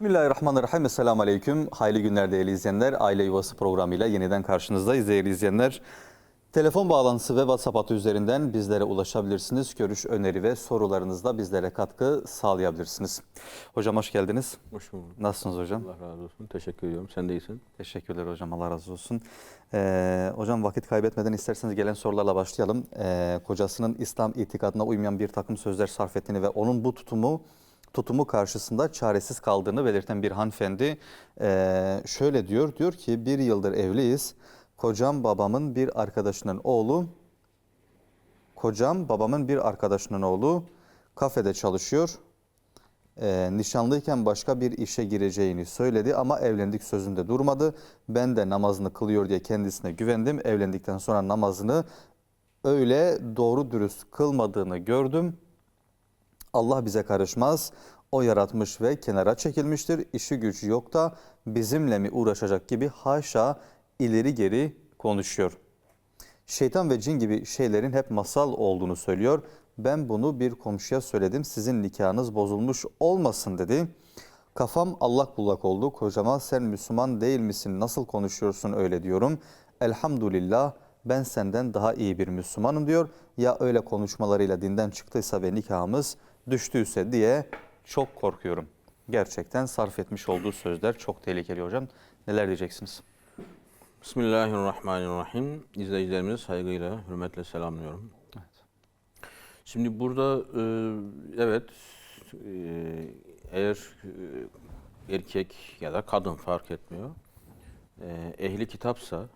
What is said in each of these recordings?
Bismillahirrahmanirrahim. Esselamu Aleyküm. Hayırlı günler değerli izleyenler. Aile Yuvası programıyla yeniden karşınızdayız değerli izleyenler. Telefon bağlantısı ve WhatsApp hattı üzerinden bizlere ulaşabilirsiniz. Görüş, öneri ve sorularınızda bizlere katkı sağlayabilirsiniz. Hocam hoş geldiniz. Hoş bulduk. Nasılsınız hocam? Allah razı olsun. Teşekkür ediyorum. Sen de iyisin. Teşekkürler hocam. Allah razı olsun. Ee, hocam vakit kaybetmeden isterseniz gelen sorularla başlayalım. Ee, kocasının İslam itikadına uymayan bir takım sözler sarf ettiğini ve onun bu tutumu tutumu karşısında çaresiz kaldığını belirten bir hanımefendi ee, şöyle diyor. Diyor ki bir yıldır evliyiz. Kocam babamın bir arkadaşının oğlu Kocam babamın bir arkadaşının oğlu kafede çalışıyor. Ee, nişanlıyken başka bir işe gireceğini söyledi ama evlendik sözünde durmadı. Ben de namazını kılıyor diye kendisine güvendim. Evlendikten sonra namazını öyle doğru dürüst kılmadığını gördüm. Allah bize karışmaz. O yaratmış ve kenara çekilmiştir. İşi gücü yok da bizimle mi uğraşacak gibi haşa ileri geri konuşuyor. Şeytan ve cin gibi şeylerin hep masal olduğunu söylüyor. Ben bunu bir komşuya söyledim. Sizin nikahınız bozulmuş olmasın dedi. Kafam allak bullak oldu. Kocama sen Müslüman değil misin? Nasıl konuşuyorsun öyle diyorum. Elhamdülillah ben senden daha iyi bir Müslümanım diyor. Ya öyle konuşmalarıyla dinden çıktıysa ve nikahımız düştüyse diye çok korkuyorum. Gerçekten sarf etmiş olduğu sözler çok tehlikeli hocam. Neler diyeceksiniz? Bismillahirrahmanirrahim. İzleyicilerimizi saygıyla, hürmetle selamlıyorum. Şimdi burada e, evet e, eğer e, erkek ya da kadın fark etmiyor. Ehli kitapsa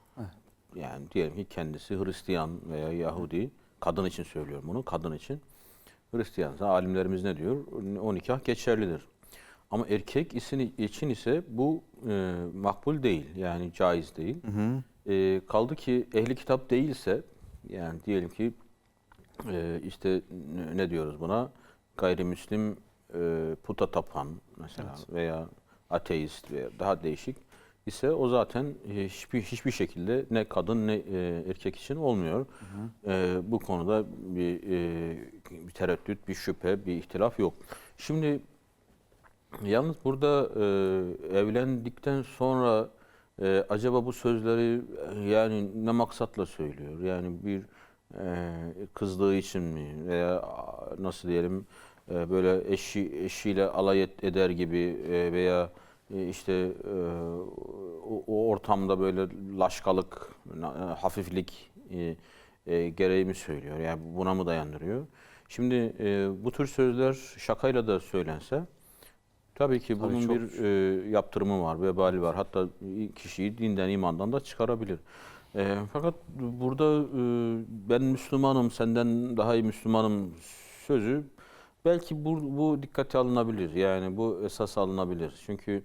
yani diyelim ki kendisi Hristiyan veya Yahudi kadın için söylüyorum bunu kadın için Hristiyansa alimlerimiz ne diyor? O nikah geçerlidir. Ama erkek için, ise bu e, makbul değil yani caiz değil. E, kaldı ki ehli kitap değilse yani diyelim ki e, işte ne- diyoruz buna gayrimüslim e, puta tapan mesela veya ateist veya daha değişik ise o zaten e, hiçbir hiçbir şekilde ne kadın ne e, erkek için olmuyor. E, bu konuda bir, e, bir tereddüt, bir şüphe, bir ihtilaf yok. Şimdi Yalnız burada e, evlendikten sonra e, acaba bu sözleri e, yani ne maksatla söylüyor? Yani bir e, kızdığı için mi veya nasıl diyelim e, böyle eşi eşiyle alay et- eder gibi e, veya işte e, o, ortamda böyle laşkalık, e, hafiflik e, e, gereği mi söylüyor? Yani buna mı dayandırıyor? Şimdi e, bu tür sözler şakayla da söylense Tabii ki bunun çok- bir e, yaptırımı var, vebali var. Hatta kişiyi dinden, imandan da çıkarabilir. E, fakat burada e, ben Müslümanım, senden daha iyi Müslümanım sözü belki bu, bu dikkate alınabilir. Yani bu esas alınabilir. Çünkü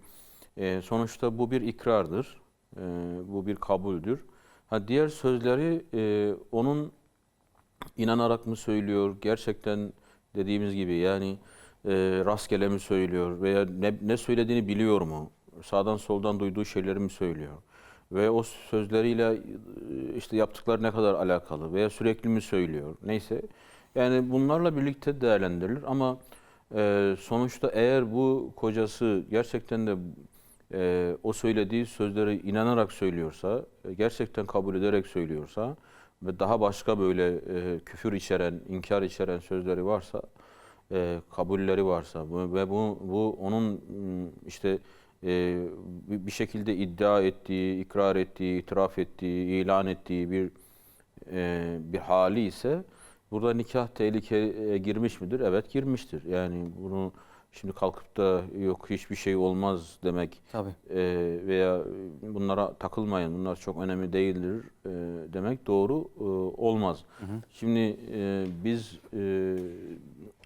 e, sonuçta bu bir ikrardır, e, bu bir kabuldür. Ha, diğer sözleri e, onun inanarak mı söylüyor, gerçekten dediğimiz gibi yani e, rastgele mi söylüyor veya ne, ne söylediğini biliyor mu? Sağdan soldan duyduğu şeyleri mi söylüyor? Ve o sözleriyle e, işte yaptıkları ne kadar alakalı veya sürekli mi söylüyor? Neyse. Yani bunlarla birlikte değerlendirilir ama e, sonuçta eğer bu kocası gerçekten de e, o söylediği sözleri inanarak söylüyorsa, e, gerçekten kabul ederek söylüyorsa ve daha başka böyle e, küfür içeren, inkar içeren sözleri varsa, e, kabulleri varsa bu- ve bu, bu onun işte e, bir şekilde iddia ettiği, ikrar ettiği, itiraf ettiği, ilan ettiği bir e, bir hali ise burada nikah tehlikeye girmiş midir? Evet girmiştir. Yani bunu şimdi kalkıp da yok hiçbir şey olmaz demek Tabii. e, veya bunlara takılmayın, bunlar çok önemli değildir e, demek doğru e, olmaz. Şimdi e, biz e,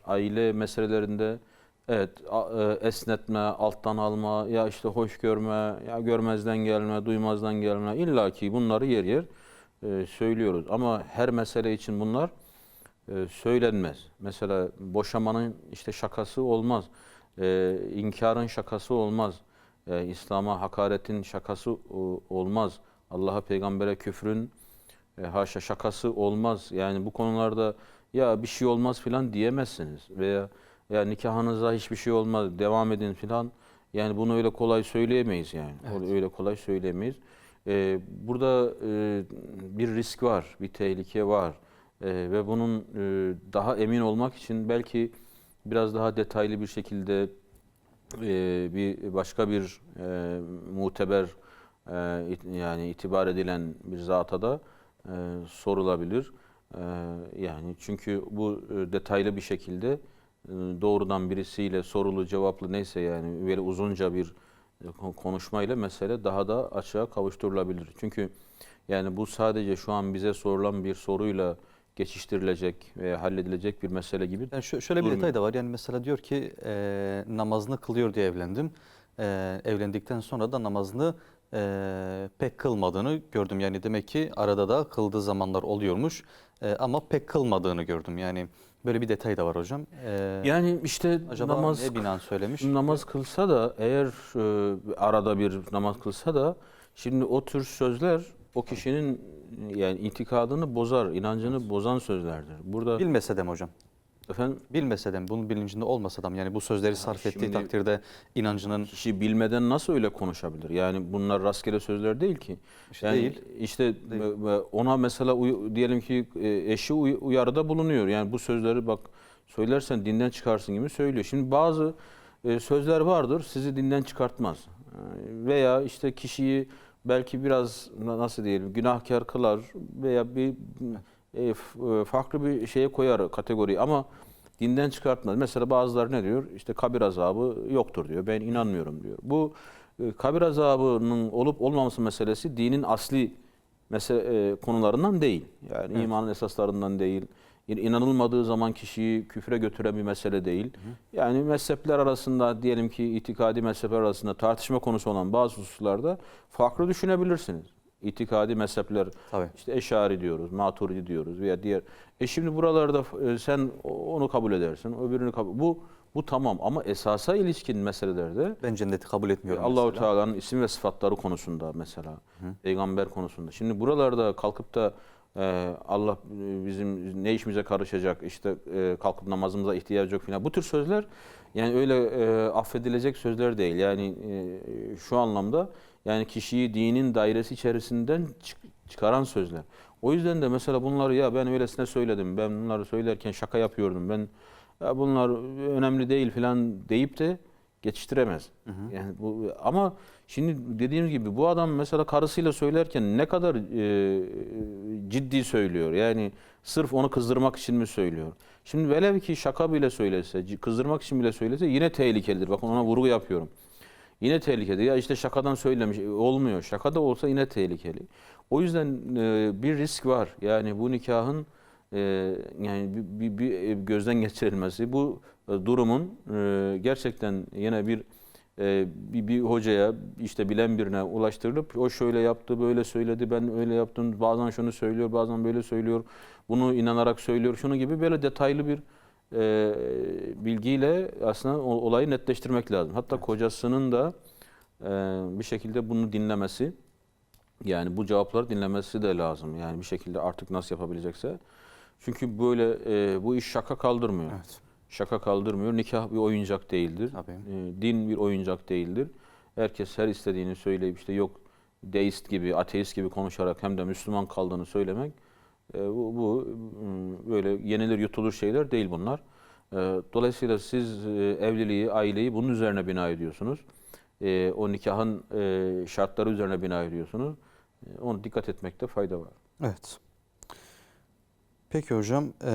aile meselelerinde evet a- e, esnetme, alttan alma, ya işte hoş görme, ya görmezden gelme, duymazdan gelme illaki bunları yer yer e, söylüyoruz. Ama her mesele için bunlar e, söylenmez. Mesela boşamanın işte şakası olmaz. E, inkarın şakası olmaz. E, İslam'a hakaretin şakası o- olmaz. Allah'a peygambere küfrün e, haşa şakası olmaz. Yani bu konularda ya bir şey olmaz filan diyemezsiniz veya ya nikahınıza hiçbir şey olmaz devam edin filan Yani bunu öyle kolay söyleyemeyiz yani. Öyle kolay söyleyemeyiz. Ee, burada e, bir risk var, bir tehlike var. Ee, ve bunun e, daha emin olmak için belki biraz daha detaylı bir şekilde e, bir başka bir e, muteber e, it- yani itibar edilen bir zata da e, sorulabilir. E, yani çünkü bu e, detaylı bir şekilde e, doğrudan birisiyle sorulu cevaplı neyse yani böyle uzunca bir e, kon- konuşmayla mesele daha da açığa kavuşturulabilir. Çünkü yani bu sadece şu an bize sorulan bir soruyla geçiştirilecek ve halledilecek bir mesele gibi Yani şö- şöyle bir detay da var. Yani mesela diyor ki e, namazını kılıyor diye evlendim. E, evlendikten sonra da namazını e, pek kılmadığını gördüm. Yani demek ki arada da kıldığı zamanlar oluyormuş. E, ama pek kılmadığını gördüm. Yani böyle bir detay da var hocam. E, Yani işte acaba namaz ne binaen söylemiş? namaz kılsa da eğer e, arada bir namaz kılsa da şimdi o tür sözler o kişinin yani itikadını bozar, inancını bozan sözlerdir. Burada Bilmese de mi hocam? efendim Bilmese de mi? Bunun bilincinde olmasa da mı? Yani bu sözleri sarf ettiği şimdi- takdirde inancının kişi bilmeden nasıl öyle konuşabilir? Yani bunlar rastgele sözler değil ki. İşte yani değil. işte ve ona mesela uy- diyelim ki e, eşi uy- uyarıda bulunuyor. Yani bu sözleri bak söylersen dinden çıkarsın gibi söylüyor. Şimdi bazı e, sözler vardır sizi dinden çıkartmaz. E, Veya işte kişiyi belki biraz na- nasıl diyelim günahkar kılar veya bir e, e, farklı bir şeye koyar kategoriyi ama dinden çıkartmaz. Mesela bazıları ne diyor? İşte kabir azabı yoktur diyor. Ben inanmıyorum diyor. Bu e, kabir azabının olup olmaması meselesi dinin asli mesele, e, konularından değil. Yani imanın esaslarından değil. İn- İnanılmadığı zaman kişiyi küfre götüren bir mesele değil. Yani mezhepler arasında diyelim ki itikadi mezhepler arasında tartışma konusu olan bazı hususlarda farklı düşünebilirsiniz. İtikadi mezhepler Tabii. işte eşari diyoruz, maturidi diyoruz veya diğer. E şimdi buralarda e, sen onu kabul edersin, öbürünü kabul. Bu bu tamam ama esasa ilişkin meselelerde ben cenneti kabul etmiyorum. Allahu mesela. Teala'nın isim ve sıfatları konusunda mesela, peygamber konusunda. Şimdi buralarda kalkıp da e, Allah e, bizim ne işimize karışacak, işte e, kalkıp namazımıza ihtiyacı yok falan. Bu tür sözler yani öyle e, affedilecek sözler değil. Yani şu anlamda yani kişiyi dinin dairesi içerisinden çık- çıkaran sözler. O yüzden de mesela bunları ya ben öylesine söyledim, ben bunları söylerken şaka yapıyordum, ben ya bunlar önemli değil falan deyip de geçiştiremez. Yani bu ama şimdi dediğim gibi bu adam mesela karısıyla söylerken ne kadar e, ciddi söylüyor. Yani sırf onu kızdırmak için mi söylüyor? Şimdi velev ki şaka bile söylese, kızdırmak için bile söylese yine tehlikelidir. Bakın ona vurgu yapıyorum. Yine tehlikeli. Ya işte şakadan söylemiş. E, Olmuyor. Şaka da olsa yine tehlikeli. O yüzden e, bir risk var. Yani bu nikahın e, yani bir, bir, bir, e, gözden geçirilmesi. Bu e, durumun e, gerçekten yine bir, e, bir bir hocaya işte bilen birine ulaştırılıp o şöyle yaptı, böyle söyledi, ben öyle yaptım. Bazen şunu söylüyor, bazen böyle söylüyor. Bunu inanarak söylüyor. Şunu gibi böyle detaylı bir e, bilgiyle aslında olayı netleştirmek lazım. Hatta kocasının da e, bir şekilde bunu dinlemesi, yani bu cevapları dinlemesi de lazım. Yani bir şekilde artık nasıl yapabilecekse. Çünkü böyle e, bu iş şaka kaldırmıyor. Evet. Şaka kaldırmıyor. Nikah bir oyuncak değildir. Tabii. E, din bir oyuncak değildir. Herkes her istediğini söyleyip işte yok deist gibi, ateist gibi konuşarak hem de Müslüman kaldığını söylemek e, bu, bu m, böyle yenilir yutulur şeyler değil bunlar. E, Dolayısıyla siz e, evliliği, aileyi bunun üzerine bina ediyorsunuz. E, O nikahın e, şartları üzerine bina ediyorsunuz. E, Onu dikkat etmekte fayda var. Evet. Peki hocam, eee,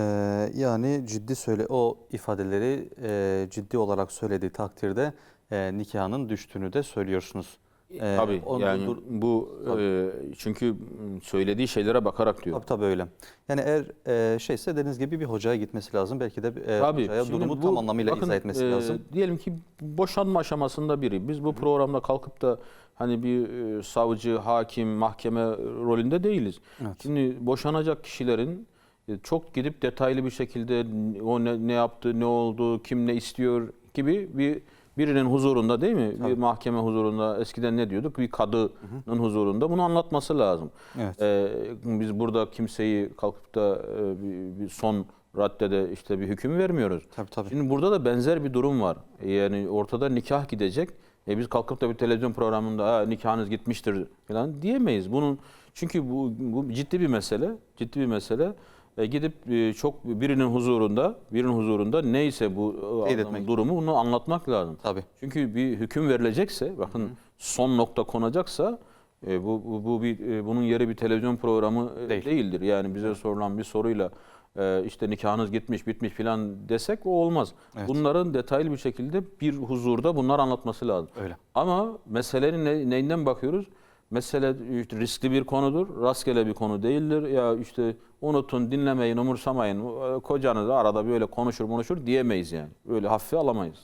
yani ciddi söyle o ifadeleri eee, ciddi olarak söylediği takdirde eee, nikahının düştüğünü de söylüyorsunuz. Eee, Tabii onu yani dur- bu e, çünkü m, söylediği şeylere bakarak diyor. Tabii tabii öyle. Yani eğer eee, şeyse dediğiniz gibi bir hocaya gitmesi lazım. Belki de eee, Tabii. hocaya durumu bu- tam anlamıyla bakın, izah etmesi e, lazım. Diyelim ki boşanma aşamasında biri. Biz bu programda kalkıp da hani bir e, savcı, hakim, mahkeme rolünde değiliz. Evet. Şimdi boşanacak kişilerin e, çok gidip detaylı bir şekilde o ne, ne yaptı, ne oldu, kim ne istiyor gibi bir birinin huzurunda değil mi? Bir mahkeme huzurunda eskiden ne diyorduk? Bir kadının huzurunda bunu anlatması lazım. Evet. Ee, biz burada kimseyi kalkıp da e, bir, bir son raddede işte bir hüküm vermiyoruz. Tabii tabii. Şimdi burada da benzer bir durum var. Yani ortada nikah gidecek E biz kalkıp da bir televizyon programında nikahınız gitmiştir falan diyemeyiz. Bunun çünkü bu, bu ciddi bir mesele, ciddi bir mesele. E, gidip e, çok birinin huzurunda, birinin huzurunda neyse bu e, adamın durumu bunu anlatmak lazım. Tabii. Çünkü bir hüküm verilecekse, bakın son nokta konacaksa e, bu, bu, bu bir e, bunun yeri bir televizyon programı e, Değil. değildir. Yani bize sorulan bir soruyla e, işte nikahınız gitmiş, bitmiş filan desek o olmaz. Evet. Bunların detaylı bir şekilde bir huzurda bunlar anlatması lazım. Öyle. Ama meselenin ne, neyinden bakıyoruz? Mesele riskli bir konudur, rastgele bir konu değildir. Ya işte unutun, dinlemeyin, umursamayın, kocanız arada böyle konuşur konuşur diyemeyiz yani. Öyle hafife alamayız.